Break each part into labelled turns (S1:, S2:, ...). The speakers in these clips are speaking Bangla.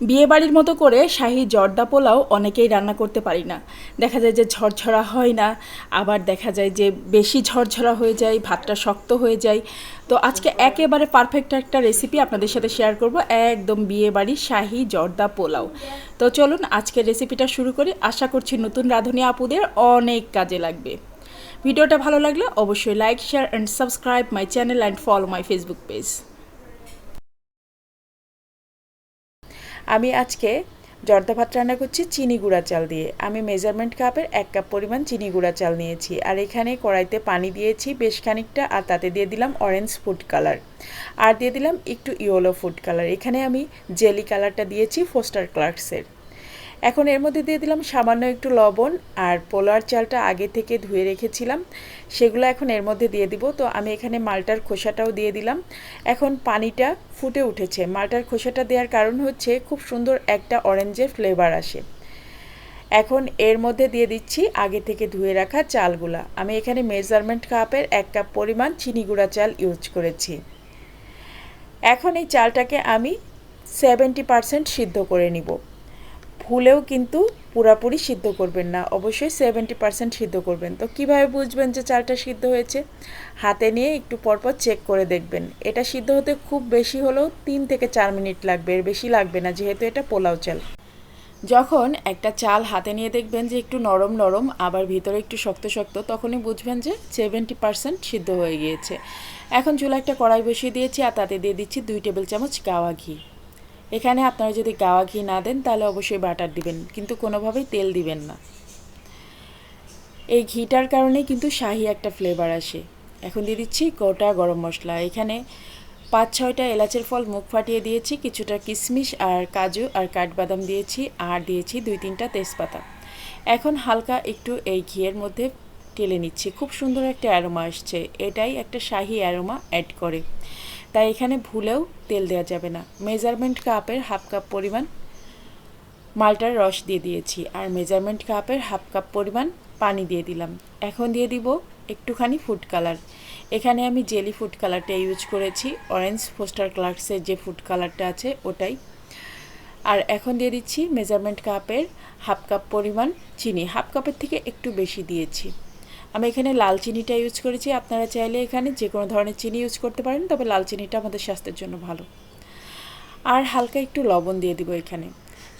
S1: বিয়ে বাড়ির মতো করে শাহি জর্দা পোলাও অনেকেই রান্না করতে পারি না। দেখা যায় যে ঝরঝরা হয় না, আবার দেখা যায় যে বেশি ঝরঝরা হয়ে যায়, ভাতটা শক্ত হয়ে যায়। তো আজকে একেবারে পারফেক্ট একটা রেসিপি আপনাদের সাথে শেয়ার করব, একদম বিয়ে বাড়ির শাহি জর্দা পোলাও। তো চলুন আজকের রেসিপিটা শুরু করি। আশা করছি নতুন রাঁধুনি আপুদের অনেক কাজে লাগবে। ভিডিওটা ভালো লাগলে অবশ্যই like share and subscribe my channel and follow my Facebook page আমি আজকে জর্দা ভাত রান্না করছি চিনি গুঁড়া চাল দিয়ে। আমি মেজারমেন্ট কাপের এক কাপ পরিমাণ চিনি গুঁড়া চাল নিয়েছি আর এখানে কড়াইতে পানি দিয়েছি বেশ খানিকটা আর তাতে দিয়ে দিলাম অরেঞ্জ ফুড কালার আর দিয়ে দিলাম একটু ইয়েলো ফুড কালার এখানে আমি জেলি কালারটা দিয়েছি ফোস্টার ক্লার্কসের এখন এর মধ্যে দিয়ে দিলাম সামান্য একটু লবণ আর পোলার চালটা আগে থেকে ধুয়ে রেখেছিলাম। সেগুলো এখন এর মধ্যে দিয়ে দিব। তো আমি এখানে মালটার খোসাটাও দিয়ে দিলাম। এখন পানিটা ফুটে উঠেছে। মালটার খোসাটা দেওয়ার কারণ হচ্ছে খুব সুন্দর একটা অরেঞ্জের ফ্লেভার আসে। এখন এর মধ্যে দিয়ে দিচ্ছি আগে থেকে ধুয়ে রাখা চালগুলা। আমি এখানে মেজারমেন্ট কাপের এক কাপ পরিমাণ চিনি গুঁড়া চাল ইউজ করেছি। এখন এই চালটাকে আমি সেভেন্টি পারসেন্ট সিদ্ধ করে নিব। ভুলেও কিন্তু পুরাপুরি সিদ্ধ করবেন না। অবশ্যই সেভেন্টি পার্সেন্ট সিদ্ধ করবেন। তো কীভাবে বুঝবেন যে চালটা সিদ্ধ হয়েছে? হাতে নিয়ে একটু পরপর চেক করে দেখবেন। এটা সিদ্ধ হতে খুব বেশি হলেও তিন থেকে চার মিনিট লাগবে, এর বেশি লাগবে না, যেহেতু এটা পোলাও চাল। যখন একটা চাল হাতে নিয়ে দেখবেন যে একটু নরম নরম, আবার ভিতরে একটু শক্ত শক্ত, তখনই বুঝবেন যে সেভেন্টি পার্সেন্ট সিদ্ধ হয়ে গিয়েছে। এখন চুলা একটা কড়াই বসিয়ে দিয়েছি আর তাতে দিয়ে দিচ্ছি দুই টেবিল চামচ গাওয়া ঘি। এখানে আপনারা যদি গাওয়া ঘি না দেন, তাহলে অবশ্যই বাটার দিবেন, কিন্তু কোনোভাবেই তেল দিবেন না। এই ঘিটার কারণেই কিন্তু শাহি একটা ফ্লেভার আসে। এখন দিয়ে দিচ্ছি গোটা গরম মশলা। এখানে পাঁচ, ছয়টা এলাচের ফল মুখ ফাটিয়ে দিয়েছি, কিছুটা কিশমিশ আর কাজু আর কাঠবাদাম দিয়েছি, আর দিয়েছি দুই, তিনটা তেজপাতা। এখন হালকা একটু এই ঘিয়ের মধ্যে টেলে নিচ্ছি। খুব সুন্দর একটা অ্যারোমা আসছে। এটাই একটা শাহি অ্যারোমা অ্যাড করে। তাই এখানে ভুলেও তেল দেওয়া যাবে না। মেজারমেন্ট কাপের হাফ কাপ পরিমাণ মালটার রস দিয়ে দিয়েছি। আর মেজারমেন্ট কাপের হাফ কাপ পরিমাণ পানি দিয়ে দিলাম। এখন দিয়ে দিব একটুখানি ফুড কালার এখানে আমি জেলি ফুড কালারটা ইউজ করেছি। অরেঞ্জ ফোস্টার ক্লার্কসের যে ফুড কালারটা আছে, ওটাই। আর এখন দিয়ে দিচ্ছি মেজারমেন্ট কাপের হাফ কাপ পরিমাণ চিনি। হাফ কাপের থেকে একটু বেশি দিয়েছি। আমি এখানে লাল চিনিটা ইউজ করেছি। আপনারা চাইলে এখানে যে কোনো ধরনের চিনি ইউজ করতে পারেন, তবে লাল চিনিটা আমাদের স্বাস্থ্যের জন্য ভালো। আর হালকা একটু লবণ দিয়ে দিব এখানে।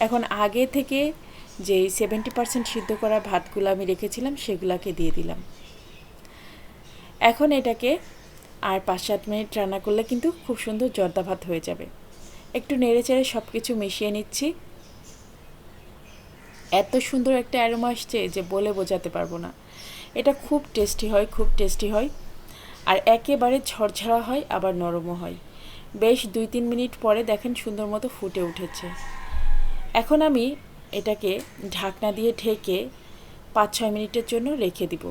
S1: এখন আগে থেকে যে সেভেন্টি পার্সেন্ট সিদ্ধ করা ভাতগুলো আমি রেখেছিলাম, সেগুলোকে দিয়ে দিলাম। এখন এটাকে আর পাঁচ সাত মিনিট রান্না করলে কিন্তু খুব সুন্দর জর্দা ভাত হয়ে যাবে। একটু নেড়ে চেড়ে সব কিছু মিশিয়ে নিচ্ছি। এত সুন্দর একটা অ্যারোমা আসছে যে বলে বোঝাতে পারব না। এটা খুব টেস্টি হয়, খুব টেস্টি হয়। আর একেবারে ঝরঝরা হয়, আবার নরমও হয়। বেশ দুই তিন মিনিট পরে দেখেন সুন্দর মতো ফুটে উঠেছে। এখন আমি এটাকে ঢাকনা দিয়ে ঢেকে পাঁচ ছয় মিনিটের জন্য রেখে দিব।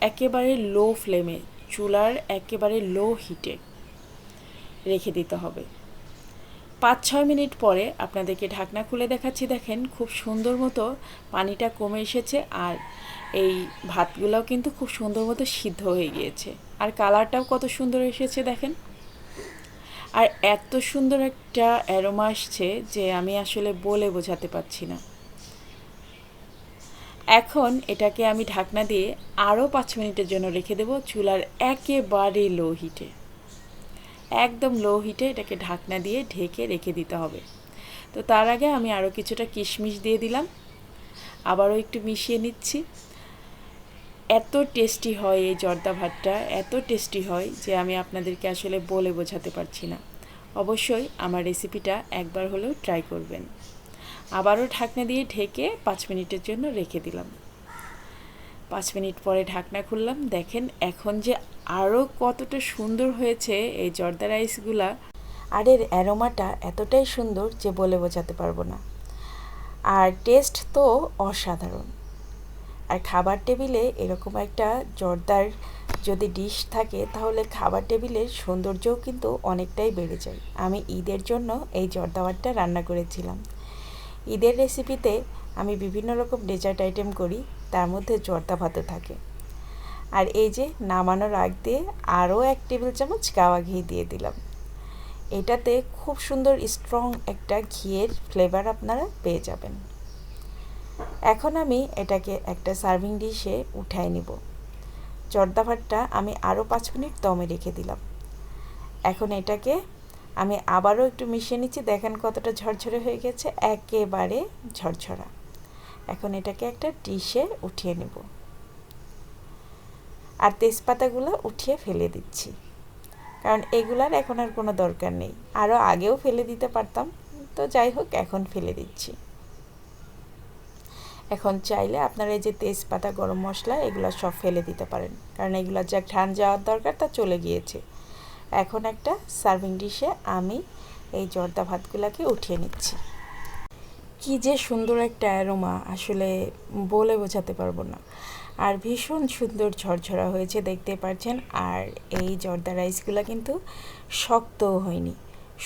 S1: একেবারে লো ফ্লেমে চুলার একেবারে লো হিটে রেখে দিতে হবে। পাঁচ ছয় মিনিট পরে আপনাদেরকে ঢাকনা খুলে দেখাচ্ছি, দেখেন খুব সুন্দর মতো পানিটা কমে এসেছে আর এই ভাতগুলোও কিন্তু খুব সুন্দর মতো সিদ্ধ হয়ে গিয়েছে। আর কালারটাও কত সুন্দর এসেছে, দেখেন। আর এত সুন্দর একটা অ্যারোমা আসছে যে আমি আসলে বলে বোঝাতে পারছি না। এখন এটাকে আমি ঢাকনা দিয়ে আরও পাঁচ মিনিটের জন্য রেখে দেবো চুলার একেবারে লো হিটে। একদম লো হিটে এটাকে ঢাকনা দিয়ে ঢেকে রেখে দিতে হবে। তো তার আগে আমি আরও কিছুটা কিশমিশ দিয়ে দিলাম। আবারও একটু মিশিয়ে নিচ্ছি। এত টেস্টি হয় এই জর্দা ভাতটা, এত টেস্টি হয় যে আমি আপনাদেরকে আসলে বলে বোঝাতে পারছি না। অবশ্যই আমার রেসিপিটা একবার হলেও ট্রাই করবেন। আবারও ঢাকনা দিয়ে ঢেকে পাঁচ মিনিটের জন্য রেখে দিলাম। পাঁচ মিনিট পরে ঢাকনা খুললাম। দেখেন এখন যে আরও কতটা সুন্দর হয়েছে এই জর্দা রাইসগুলা। আর এর অ্যারোমাটা এতটাই সুন্দর যে বলে বোঝাতে পারব না। আর টেস্ট তো অসাধারণ। আর খাবার টেবিলে এরকম একটা জর্দার যদি ডিশ থাকে, তাহলে খাবার টেবিলের সৌন্দর্যও কিন্তু অনেকটাই বেড়ে যায়। আমি ঈদের জন্য এই জর্দাওয়ারটা রান্না করেছিলাম। ঈদের রেসিপিতে আমি বিভিন্ন রকম ডেজার্ট আইটেম করি। তার মধ্যে জর্দা ভাতও থাকে। আর এই যে নামানোর আগ দিয়ে আরও এক টেবিল চামচ গাওয়া ঘি দিয়ে দিলাম। এটাতে খুব সুন্দর স্ট্রং একটা ঘিয়ের ফ্লেভার আপনারা পেয়ে যাবেন। এখন আমি এটাকে একটা সার্ভিং ডিশে উঠাই নিব। জর্দা ভাতটা আমি আরও পাঁচ মিনিট দমে রেখে দিলাম। এখন এটাকে আমি আবারও একটু মিশিয়ে নিচ্ছি। দেখেন কতটা ঝরঝরে হয়ে গেছে। একেবারে ঝরঝরা। এখন এটাকে একটা ডিশে উঠিয়ে নেব। আর তেজপাতাগুলো উঠিয়ে ফেলে দিচ্ছি। কারণ এগুলার এখন আর কোনো দরকার নেই। আরও আগেও ফেলে দিতে পারতাম। তো যাই হোক, এখন ফেলে দিচ্ছি। এখন চাইলে আপনারা এই যে তেজপাতা, গরম মশলা, এগুলো সব ফেলে দিতে পারেন। কারণ এগুলো যা ঘ্রাণ যাওয়ার দরকার, তা চলে গিয়েছে। এখন একটা সার্ভিং ডিশে আমি এই জর্দা ভাতগুলোকে উঠিয়ে নিচ্ছি। কি যে সুন্দর একটা অ্যারোমা আসলে বলে বোঝাতে পারব না। আর ভীষণ সুন্দর ঝরঝরা হয়েছে দেখতে পাচ্ছেন, আর এই জর্দা রাইসগুলো কিন্তু শক্তও হয়নি।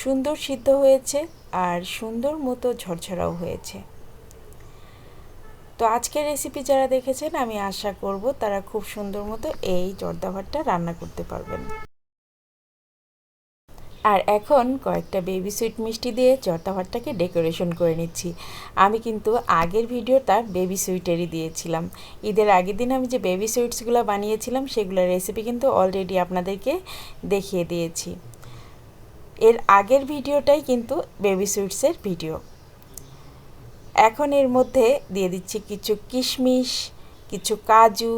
S1: সুন্দর সিদ্ধ হয়েছে আর সুন্দর মতো ঝরঝরাও হয়েছে। তো আজকের রেসিপি যারা দেখেছেন, আমি আশা করব তারা খুব সুন্দর মতো এই জর্দা ভাতটা রান্না করতে পারবেন। আর এখন কয়েকটা বেবি সুইট মিষ্টি দিয়ে জর্দা ভাতটাকে ডেকোরেশন করে নিচ্ছি। আমি কিন্তু আগের ভিডিওটা বেবি সুইটেরই দিয়েছিলাম। ঈদের আগের দিন আমি যে বেবি সুইটসগুলো বানিয়েছিলাম, সেগুলোর রেসিপি কিন্তু অলরেডি আপনাদেরকে দেখিয়ে দিয়েছি। এর আগের ভিডিওটাই কিন্তু বেবি সুইটসের ভিডিও। এখন এর মধ্যে দিয়ে দিচ্ছি কিছু কিশমিশ, কিছু কাজু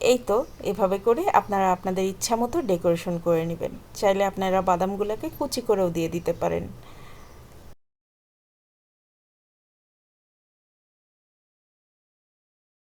S1: এই তো, এভাবে করে আপনারা আপনাদের ইচ্ছা মতো ডেকোরেশন করে নেবেন। চাইলে আপনারা বাদামগুলোকে কুচি করেও দিয়ে দিতে পারেন।